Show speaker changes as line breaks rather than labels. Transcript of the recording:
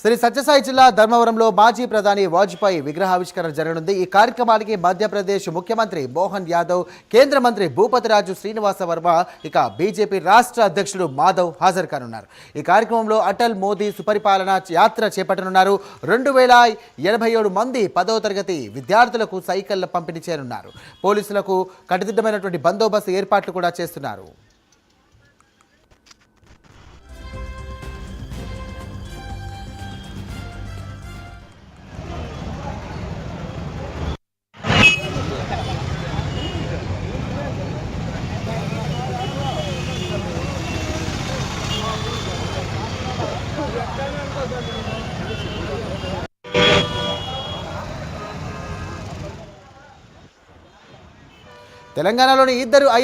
శ్రీ సత్యసాయి జిల్లా ధర్మవరంలో మాజీ ప్రధాని వాజ్పేయి విగ్రహావిష్కరణ జరగనుంది. ఈ కార్యక్రమానికి మధ్యప్రదేశ్ ముఖ్యమంత్రి మోహన్ యాదవ్ కేంద్ర మంత్రి భూపతిరాజు శ్రీనివాస వర్మ ఇక బీజేపీ రాష్ట్ర అధ్యక్షుడు మాధవ్ హాజరు కానున్నారు. ఈ కార్యక్రమంలో అటల్ మోదీ సుపరిపాలన యాత్ర చేపట్టనున్నారు. రెండు వేల ఎనభై ఏడు మంది పదవ తరగతి విద్యార్థులకు సైకిళ్ళ పంపిణీ చేయనున్నారు. పోలీసులకు కట్టుదిట్టమైనటువంటి బందోబస్తు ఏర్పాట్లు కూడా చేస్తున్నారు. తెలంగాణలోని ఇద్దరు